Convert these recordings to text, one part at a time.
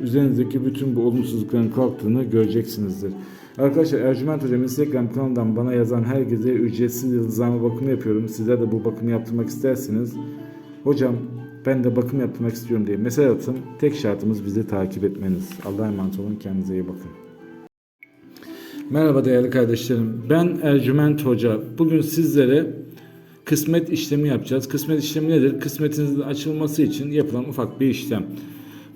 üzerinizdeki bütün bu olumsuzlukların kalktığını göreceksinizdir. Arkadaşlar Ercüment Hocam Instagram kanalından bana yazan herkese ücretsiz yıldızlama bakımı yapıyorum. Sizler de bu bakımı yaptırmak isterseniz hocam ben de bakım yaptırmak istiyorum diye mesaj atın. Tek şartımız bizi takip etmeniz. Allah'a emanet olun. Kendinize iyi bakın. Merhaba değerli kardeşlerim. Ben Ercüment Hoca. Bugün sizlere kısmet işlemi yapacağız. Kısmet işlemi nedir? Kısmetinizin açılması için yapılan ufak bir işlem.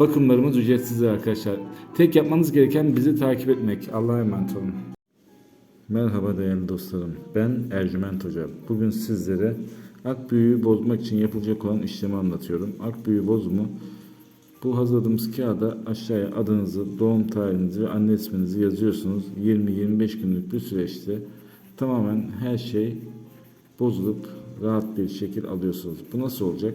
Bakımlarımız ücretsizdir arkadaşlar. Tek yapmanız gereken bizi takip etmek. Allah'a emanet olun. Merhaba değerli dostlarım. Ben Ercüment Hoca. Bugün sizlere ak büyüğü bozmak için yapılacak olan işlemi anlatıyorum. Ak büyüğü bozumu bu hazırladığımız kağıda aşağıya adınızı, doğum tarihinizi ve anne isminizi yazıyorsunuz. 20-25 günlük bir süreçte tamamen her şey bozulup rahat bir şekil alıyorsunuz. Bu nasıl olacak?